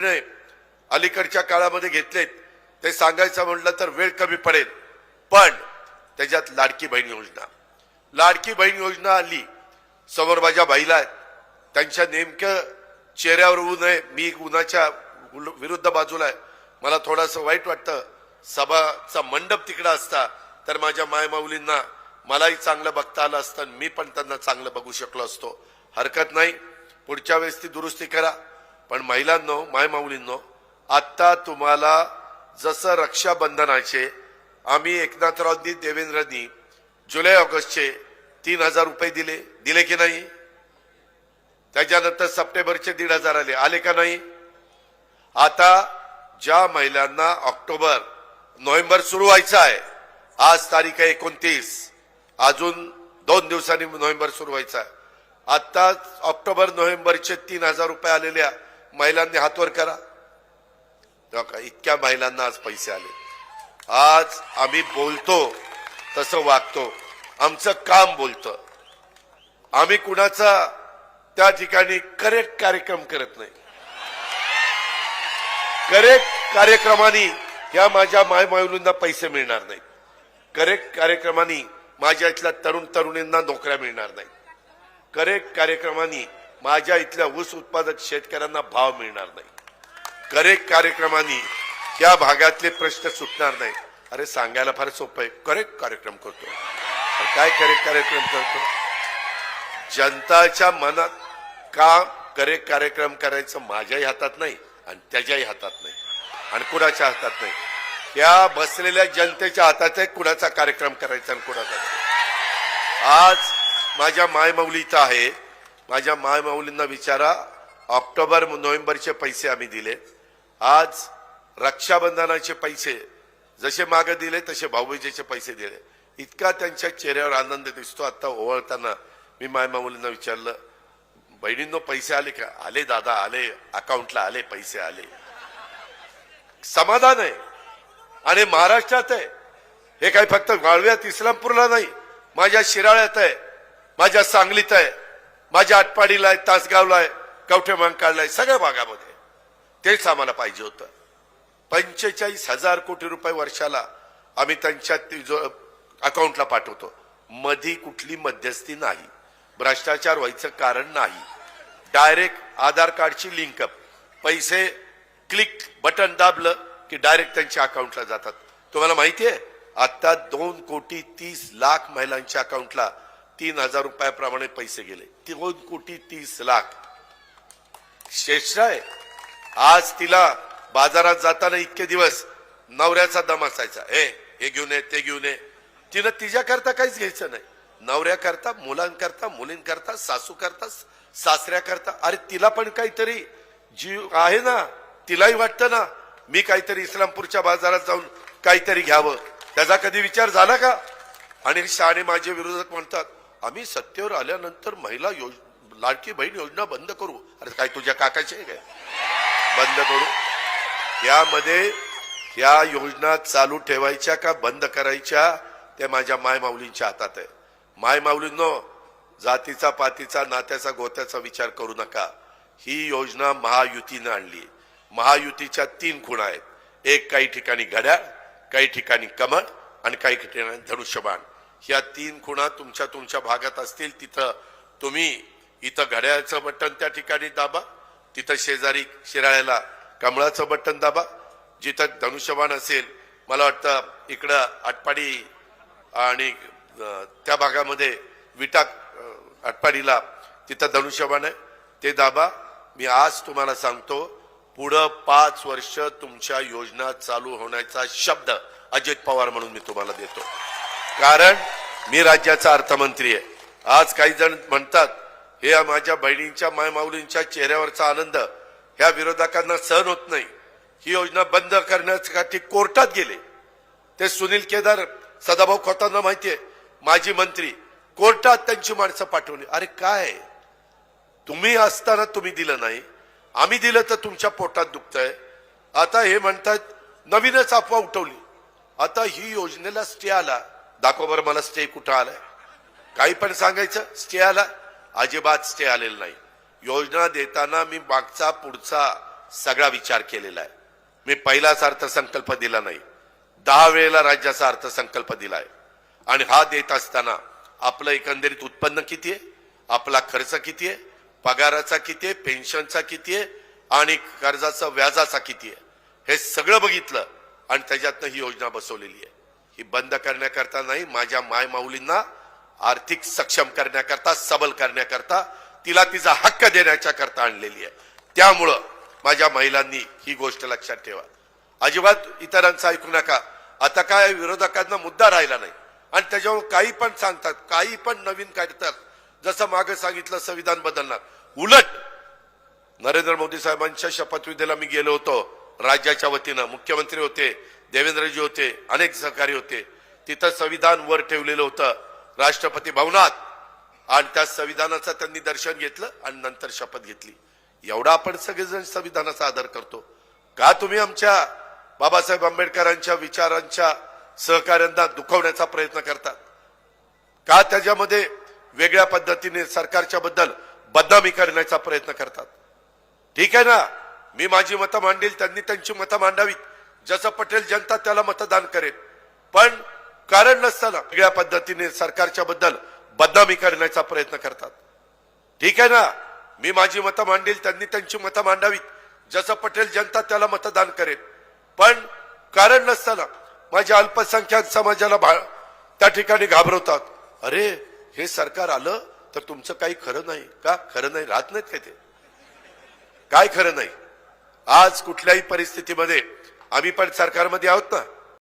निर्णय अलीकडच्या काळामध्ये घेतलेत. ते सांगायचं म्हटलं तर वेळ कमी पडेल. पण त्याच्यात लाडकी बहीण योजना. लाडकी बहीण योजना आली. समोर माझ्या बाईला आहेत. त्यांच्या नेमकं चेहऱ्यावर ऊन आहे. मी उन्हाच्या विरुद्ध बाजूला आहे. मला थोडंसं वाईट वाटतं. सभाचा मंडप तिकडं असता तर माझ्या मायमाऊलींना मलाही चांगलं बघता आलं असतं आणि मी पण त्यांना चांगलं बघू शकलो असतो. हरकत नाही. पुढच्या वेळेस ती दुरुस्ती करा. पण महिलांनो मायमाऊलींनो आत्ता तुम्हाला जसं रक्षाबंधनाचे आम्ही एकनाथरावनी देवेंद्रांनी जुलै ऑगस्टचे तीन हजार रुपये दिले. दिले की नाही? त्याच्यानंतर सप्टेंबरचे दीड हजार आले. आले का नाही? आता ज्या महिलांना ऑक्टोबर नोव्हेंबर सुरू व्हायचा आहे आज तारीख आहे एकोणतीस. अजून दोन दिवसांनी नोव्हेंबर सुरू व्हायचा आहे. आत्ताच ऑक्टोबर नोव्हेंबरचे तीन हजार रुपये आलेल्या महिलांनी हातवर करा. तेव्हा का इतक्या महिलांना आज पैसे आले. आज आम्ही बोलतो तसं वागतो. आमचं काम बोलतं. आम्ही कुणाचा त्या ठिकाणी करेक्ट कार्यक्रम करत नाही. करेक्ट कार्यक्रमाने या माझ्या मायमायुलींना पैसे मिळणार नाहीत. करेक्ट कार्यक्रमाने माझ्या इथल्या तरुण तरुणींना नोकऱ्या मिळणार नाही करेक्ट कार्यक्रमाने माझ्या इथल्या ऊस उत्पादक शेतकऱ्यांना भाव मिळणार नाही. करेक्ट कार्यक्रमाने त्या भागातले प्रश्न सुटणार नाही. अरे सांगायला फार सोपं आहे. करेक्ट कार्यक्रम करतो. काय करेक्ट कार्यक्रम करतो? जनताच्या मनात का करेक्ट कार्यक्रम करायचं माझ्याही हातात नाही आणि त्याच्याही हातात नाही? आणि कुणाच्या हातात नाही? त्या बसलेल्या जनतेच्या हातात आहे कुणाचा कार्यक्रम करायचा आणि कुणाचा आज माझ्या मायमौली इथं आहे. माझ्या मायमाऊलींना विचारा ऑक्टोबर नोव्हेंबरचे पैसे आम्ही दिले. आज रक्षाबंधनाचे पैसे जसे मागे दिले तसे भाऊबीजेचे पैसे दिले. इतका त्यांच्या चेहऱ्यावर आनंद दिसतो. आता ओवळताना मी मायमाऊलींना विचारलं बहिणींनो पैसे आले का? आले दादा आले. अकाउंटला आले पैसे आले. समाधान आहे. आणि महाराष्ट्रात आहे. हे काही फक्त गाळव्यात इस्लामपूरला नाही. माझ्या शिराळ्यात आहे. माझ्या सांगलीत आहे. माझ्या आटपाडीला आहे तासगावला आहे कवठे मंकाळला आहे सगळ्या भागामध्ये. तेच आम्हाला पाहिजे होतं. पंचेचाळीस हजार कोटी रुपये वर्षाला आम्ही त्यांच्या जो अकाउंटला पाठवतो. मधी कुठली मध्यस्थी नाही. भ्रष्टाचार व्हायचं कारण नाही. डायरेक्ट आधार कार्डची लिंकअप पैसे क्लिक बटन दाबलं की डायरेक्ट त्यांच्या अकाउंटला जातात. तुम्हाला माहिती आहे? आता दोन कोटी तीस लाख महिलांच्या अकाउंटला तीन हजार रुपयाप्रमाणे पैसे गेले. दोन कोटी तीस लाख. श्रेष्ठ आहे आज तिला बाजारात जाताना इतके दिवस नवऱ्याचा दम असायचा. ए हे घेऊन ये ते घेऊन ये. तिनं तिच्याकरता काहीच घ्यायचं नाही. नवऱ्याकरता मुलांकरता मुलींकरता सासू करता सासऱ्याकरता. अरे तिला पण काहीतरी जीव आहे ना? तिलाही वाटतं ना? मी काहीतरी इस्लामपूरच्या बाजारात जाऊन काहीतरी घ्यावं. त्याचा कधी विचार झाला का? आणि शहाणे माझे विरोधक म्हणतात आम्ही सत्तेवर आल्यानंतर महिला योज लाडकी बहीण योजना बंद करू. अरे काय तुझ्या काकाची आहे काय? बंद करू. यामध्ये या योजना चालू ठेवायच्या का बंद करायच्या ते माझ्या मायमाऊलींच्या हातात आहे. मायमाऊलींनो जातीचा पातीचा नात्याचा गोत्याचा विचार करू नका. ही योजना महायुतीनं आणली. महायुतीच्या तीन खुणा आहेत. एक काही ठिकाणी घड्याळ काही ठिकाणी कमळ आणि काही ठिकाणी धनुष्यबाण. ह्या तीन खुणा तुमच्या तुमच्या भागात असतील तिथं तुम्ही इथं घड्याळाचं बटन त्या ठिकाणी दाबा तिथं शेजारी शिराळ्याला कमळाचं बटन दाबा. जिथं धनुष्यबाण असेल मला वाटतं इकडं आटपाडी आणि त्या भागामध्ये विटा आटपाडीला तिथं धनुष्यबाण आहे ते दाबा. मी आज तुम्हाला सांगतो पुढं पाच वर्ष तुमच्या योजना चालू होण्याचा शब्द अजित पवार म्हणून मी तुम्हाला देतो. कारण मी राज्याचा अर्थमंत्री आहे. आज काही जण म्हणतात हे माझ्या बहिणींच्या मायमाऊलींच्या चेहऱ्यावरचा आनंद ह्या विरोधकांना सहन होत नाही. ही योजना बंद करण्यासाठी कोर्टात गेले. ते सुनील केदार सदाभाऊ खोतांना माहितीये माजी मंत्री कोर्टात त्यांची माणसं पाठवली. अरे काय? तुम्ही असताना तुम्ही दिलं नाही. आम्ही दिलं तर तुमच्या पोटात दुखतंय. आता हे म्हणतात नवीनच अफवा उठवली. आता ही योजनेला स्टे आला. दाखवा बरं मला स्टे कुठं आलाय. काही पण सांगायचं स्टे आला. अजिबात स्टे आलेला नाही. योजना देताना मी मागचा पुढचा सगळा विचार केलेला आहे. मी पहिलाच अर्थसंकल्प दिला नाही. दहा वेळेला राज्याचा अर्थसंकल्प दिलाय. आणि हा देत असताना आपलं एकंदरीत उत्पन्न किती आहे? आपला खर्च किती आहे? पगाराचा किती आहे? पेन्शनचा किती आहे? आणि कर्जाचा व्याजाचा किती आहे? हे सगळं बघितलं आणि त्याच्यातनं ही योजना बसवलेली आहे. ही बंद करण्याकरता नाही माझ्या माय माऊलींना आर्थिक सक्षम करण्याकरता सबल करण्याकरता तिला तिचा हक्क देण्याच्या करता आणलेली आहे. त्यामुळं माझ्या महिलांनी ही गोष्ट लक्षात ठेवा. अजिबात इतरांचं ऐकू नका. आता काय विरोधकांना मुद्दा राहिला नाही. आणि त्याच्यावर काही पण सांगतात काही पण नवीन काढतात. जसं मागे सांगितलं संविधान बदलणार. उलट नरेंद्र मोदी साहेबांच्या शपथविधीला मी गेलो होतो. राज्याच्या वतीनं मुख्यमंत्री होते. देवेंद्रजी होते अनेक सहकारी होते. तिथं संविधान वर ठेवलेलं होतं राष्ट्रपती भवनात. आणि त्या संविधानाचं त्यांनी दर्शन घेतलं आणि नंतर शपथ घेतली. एवढा आपण सगळेजण संविधानाचा आदर करतो. का तुम्ही आमच्या बाबासाहेब आंबेडकरांच्या विचारांच्या सहकार्यांना दुखवण्याचा प्रयत्न करतात? का त्याच्यामध्ये वेगळ्या पद्धतीने सरकारच्या बद्दल बदनामी करण्याचा प्रयत्न करतात? ठीक आहे ना? मी माझी मतं मांडेल त्यांनी त्यांची मतं मांडावीत. जसं पटेल जनता त्याला मतदान करेल. पण कारण नसताना वेगळ्या पद्धतीने सरकारच्या बद्दल बदनामी करण्याचा प्रयत्न करतात. ठीक आहे ना? मी माझी मतं मांडेल त्यांनी त्यांची मतं मांडावीत. जसं पटेल जनता त्याला मतदान करेल. पण कारण नसताना माझ्या अल्पसंख्याक समाजाला भा त्या ठिकाणी घाबरवतात. अरे हे सरकार आलं तर तुमचं काही खरं नाही का? खरं नाही राहत नाहीत काय ते? काय खरं नाही? आज कुठल्याही परिस्थितीमध्ये आम्ही पण सरकारमध्ये आहोत ना.